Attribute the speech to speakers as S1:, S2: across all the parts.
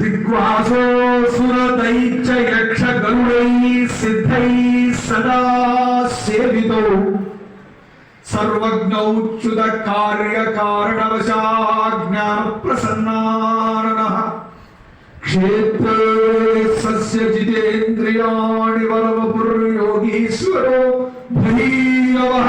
S1: दिग्वासो
S2: सुरतैश्च यक्षगरुडैः सिद्धैः सदा सेवितौ सर्वज्ञौच्युतकार्यकारणवशाज्ञानप्रसन्नानः क्षेत्रे सस्य
S1: जितेन्द्रियाणि वरवपुर्योगीश्वरो भैरवः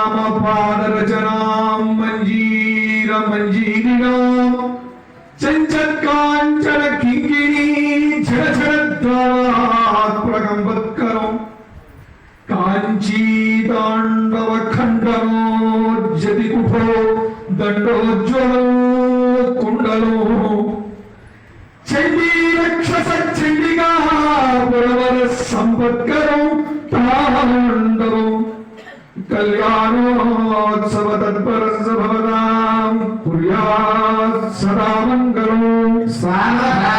S1: మంజీర మంజీరిణాం చంచత్కాంచన కింకిణీ ఝరఝరద్వాత్ప్రకంపత్కరం కాంచీతాండవ ఖండనోజ్జతి కుఠో దండోజ్వలో కుండలో. చండీ రక్షస చండిగా పురవర సంపత్కరం తాండవం కళ్యాణోత్సవ తత్పర सदा मङ्गलम् स्वाहा